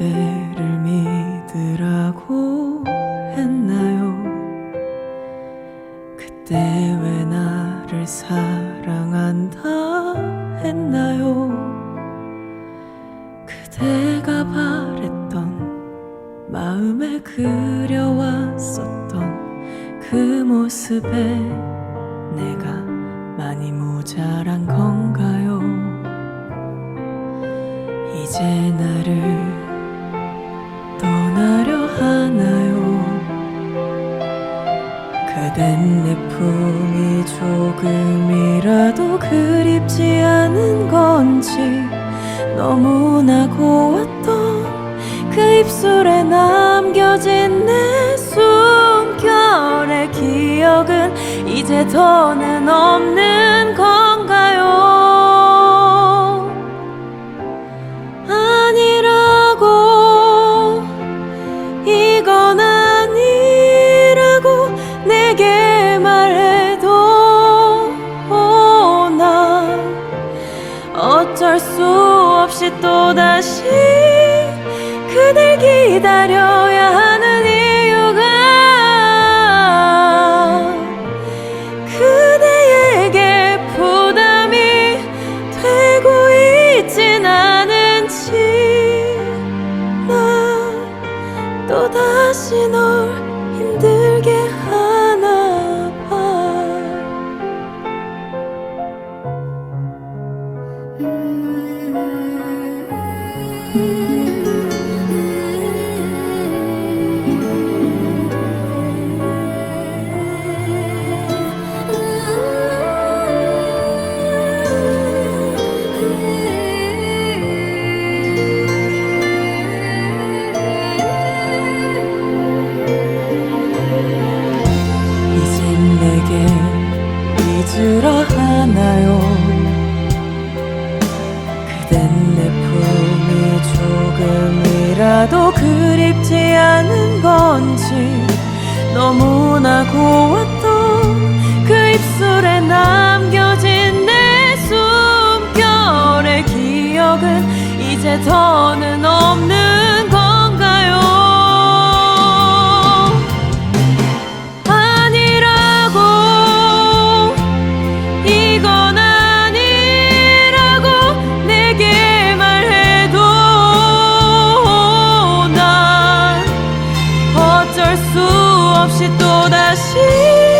그대를 믿으라고 했나요? 그때 왜 나를 사랑한다 했나요? 그대가 바랬던 마음에 그려왔었던 그 모습에 내가 많이 모자란 건가요? 이제 나를 그댄 내 품이 조금이라도 그립지 않은 건지 너무나 고왔던 그 입술에 남겨진 내 숨결의 기억은 이제 더는 없는 건 어쩔 수 없이 또다시 그댈 기다려야 하는 이유가 그대에게 부담이 되고 있진 않은지 난 또다시 널 조금이라도 그립지 않은 건지 너무나 고왔던 그 입술에 남겨진 내 숨결의 기억은 이제 더는 없 없이 또다시